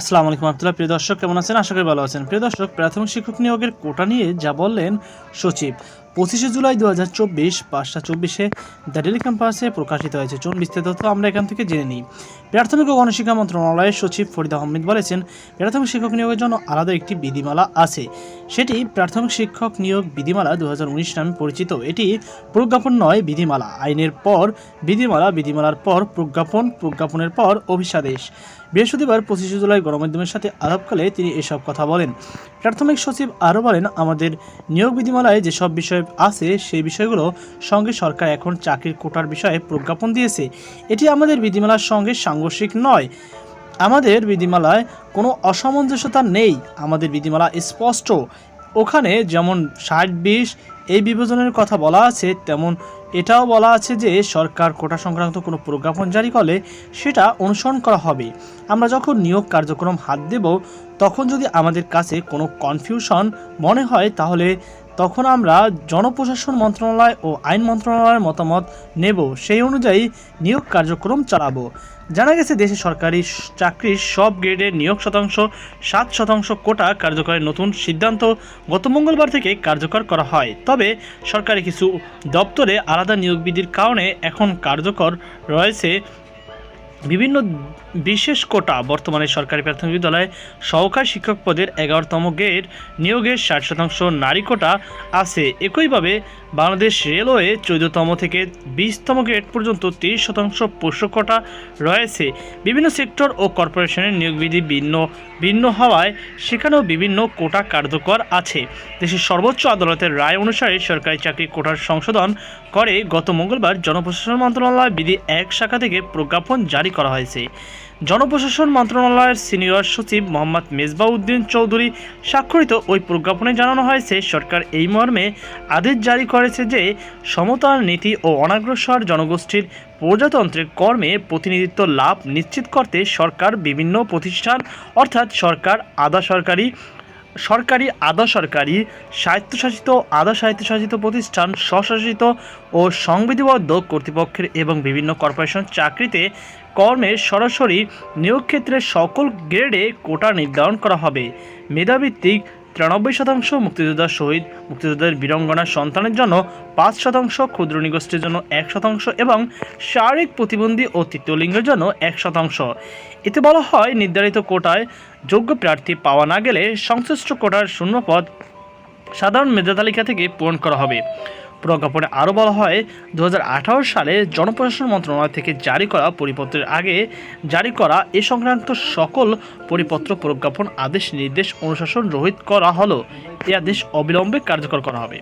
আসসালামু আলাইকুম আব্দুল্লাহ প্রিয় দর্শক, কেমন আছেন? আশা করি ভালো আছেন। প্রিয় দর্শক, প্রাথমিক শিক্ষক নিয়োগের কোটা নিয়ে যা বললেন সচিব। পঁচিশে জুলাই দু হাজার চব্বিশ, পাঁচটা চব্বিশে দ্য ডেলি ক্যাম্পাসে প্রকাশিত হয়েছে। চোন বিস্তারিত তথ্য আমরা এখান থেকে জেনে নিই। প্রাথমিক ও গণশিক্ষা মন্ত্রণালয়ের সচিব ফরিদা আহমেদ বলেছেন, প্রাথমিক শিক্ষক নিয়োগের জন্য আলাদা একটি বিধিমালা আছে। সেটি প্রাথমিক শিক্ষক নিয়োগ বিধিমালা দু নামে পরিচিত। এটি প্রজ্ঞাপন নয়, বিধিমালা। আইনের পর বিধিমালা, বিধিমালার পর প্রজ্ঞাপন, প্রজ্ঞাপনের পর অভিসাদেশ। বৃহস্পতিবার পঁচিশে জুলাই গণমাধ্যমের সাথে আলাপকালে তিনি এসব কথা বলেন। প্রাথমিক সচিব আরও বলেন, আমাদের নিয়োগ বিধিমালায় যেসব বিষয় আছে, সেই বিষয়গুলো সঙ্গে সরকার এখন চাকরির কোটার বিষয়ে প্রজ্ঞাপন দিয়েছে। এটি আমাদের বিধিমালার সঙ্গে সাংঘর্ষিক নয়। আমাদের বিধিমালায় কোনো অসামঞ্জস্যতা নেই। আমাদের বিধিমালা স্পষ্ট। ওখানে যেমন ষাট বিশ এই বিভাজনের কথা বলা আছে, তেমন এটাও বলা আছে যে সরকার কোটা সংক্রান্ত কোনো প্রজ্ঞাপন জারি করলে সেটা অনুসরণ করা হবে। আমরা যখন নিয়োগ কার্যক্রম হাত দেব, তখন যদি আমাদের কাছে কোনো কনফিউশন মনে হয়, তাহলে তখন আমরা জনপ্রশাসন মন্ত্রণালয় ও আইন মন্ত্রণালয়ের মতামত নেব। সেই অনুযায়ী নিয়োগ কার্যক্রম চালাবো। জানা গেছে, দেশে সরকারি চাকরির সব গ্রেডের নিয়োগ শতাংশ, সাত শতাংশ কোটা কার্যকরের নতুন সিদ্ধান্ত গত মঙ্গলবার থেকে কার্যকর করা হয়। তবে সরকারি কিছু দপ্তরে আলাদা নিয়োগ বিধির কারণে এখন কার্যকর রয়েছে বিভিন্ন বিশেষ কোটা বর্তমানে সরকারি প্রাথমিক বিদ্যালয়ে সহকারী শিক্ষক পদের এগারোতম গ্রেড নিয়োগের ষাট শতাংশ নারী কোটা আছে। একইভাবে বাংলাদেশ রেলওয়ে চৌদ্দতম থেকে বিশতম গ্রেড পর্যন্ত তিরিশ শতাংশ পোষ্য কোটা রয়েছে। বিভিন্ন সেক্টর ও কর্পোরেশনের নিয়োগ বিধি ভিন্ন ভিন্ন হওয়ায় সেখানেও বিভিন্ন কোটা কার্যকর আছে। দেশের সর্বোচ্চ আদালতের রায় অনুসারে সরকারি চাকরি কোটার সংশোধন করে গত মঙ্গলবার জনপ্রশাসন মন্ত্রণালয় বিধি এক শাখা থেকে প্রজ্ঞাপন জারি করা হয়েছে। জনপ্রশাসন মন্ত্রণালয়ের সিনিয়র সচিব মোহাম্মদ মেজবাউদ্দিন চৌধুরী স্বাক্ষরিত ওই প্রজ্ঞাপনে জানানো হয়েছে, সরকার এই মর্মে আদেশ জারি করেছে যে সমতার নীতি ও অনাগ্রসর জনগোষ্ঠীর প্রজাতন্ত্রের কর্মে প্রতিনিধিত্ব লাভ নিশ্চিত করতে সরকার বিভিন্ন প্রতিষ্ঠান, অর্থাৎ সরকার, আধা সরকারি সরকারি, আধা সরকারি, স্বায়ত্তশাসিত, আধা স্বায়ত্তশাসিত প্রতিষ্ঠান, স্বশাসিত ও সংবিধিবদ্ধ কর্তৃপক্ষের এবং বিভিন্ন কর্পোরেশন চাকরিতে কর্মের সরাসরি নিয়োগ ক্ষেত্রে সকল গ্রেডে কোটা নির্ধারণ করা হবে। মেধাভিত্তিক তিরানব্বই শতাংশ মুক্তিযোদ্ধা শহীদ মুক্তিযোদ্ধার বীরঙ্গনা সন্তানের জন্য পাঁচ শতাংশ, ক্ষুদ্র নিগোষ্ঠীর জন্য এক শতাংশ এবং শারীরিক প্রতিবন্ধী ও তৃতীয় লিঙ্গের জন্য এক শতাংশ। এতে বলা হয়, নির্ধারিত কোটায় যোগ্য প্রার্থী পাওয়া না গেলে সংশ্লিষ্ট কোটার শূন্যপদ সাধারণ মেধা তালিকা থেকে পূরণ করা হবে। প্রজ্ঞাপনে আরও বলা হয় দু হাজার আঠারো সালে জনপ্রশাসন মন্ত্রণালয় থেকে জারি করা পরিপত্রের আগে জারি করা এ সংক্রান্ত সকল পরিপত্র প্রজ্ঞাপন আদেশ নির্দেশ অনুশাসন রহিত করা হলো। এ আদেশ অবিলম্বে কার্যকর করা হবে।